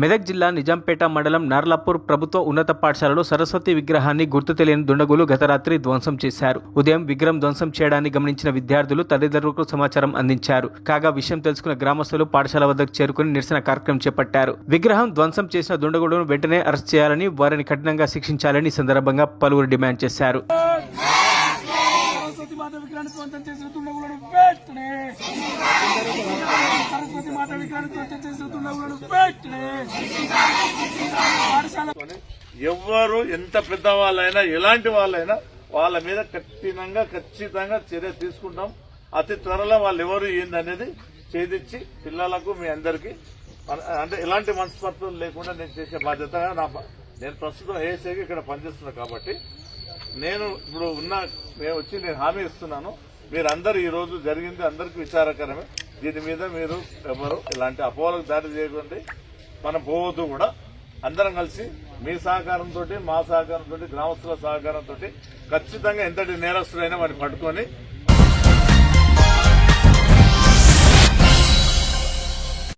మెదక్ జిల్లా నిజాంపేట మండలం నార్లాపూర్ ప్రభుత్వ ఉన్నత పాఠశాలలో సరస్వతి విగ్రహాన్ని గుర్తు తెలియని దుండగులు గత రాత్రి ధ్వంసం చేశారు. ఉదయం విగ్రహం ధ్వంసం చేయడాన్ని గమనించిన విద్యార్థులు తల్లిదండ్రులకు సమాచారం అందించారు. కాగా విషయం తెలుసుకున్న గ్రామస్తులు పాఠశాల వద్దకు చేరుకుని నిరసన కార్యక్రమం చేపట్టారు. విగ్రహం ధ్వంసం చేసిన దుండగులను వెంటనే అరెస్ట్ చేయాలని వారిని కఠినంగా శిక్షించాలని సందర్భంగా పలువురు డిమాండ్ చేశారు సరస్వతి మాత విగ్రహాన్ని ధ్వంసం చేసిన దుండగులను వెంటనే సరస్వతి మాత విగ్రహాన్ని ధ్వంసం చేసిన దుండగులను వెంటనే పాఠశాల ఎవ్వరు ఎంత పెద్ద వాళ్ళైనా ఎలాంటి వాళ్ళైనా వాళ్ళ మీద కఠినంగా ఖచ్చితంగా చర్య తీసుకుంటాం. అతి త్వరలో వాళ్ళు ఎవరు ఏందనేది చేదిచ్చి పిల్లలకు మీ అందరికి అంటే ఎలాంటి మనస్పర్ధలు లేకుండా నేను చేసే బాధ్యత నా నేను ప్రస్తుతం ఏసీకి ఇక్కడ పనిచేస్తున్నా కాబట్టి నేను ఇప్పుడు ఉన్న మేము వచ్చి నేను హామీ ఇస్తున్నాను. మీరందరూ ఈ రోజు జరిగింది అందరికీ విచారకరమే. దీని మీద మీరు ఎవరు ఇలాంటి అపోహలకు దారి చేయకండి. మనం పోవద్దు కూడా. అందరం కలిసి మీ సహకారంతో మా సహకారంతో గ్రామస్తుల సహకారంతో ఖచ్చితంగా ఎంతటి నేరస్తుడైనా వాడిని పట్టుకొని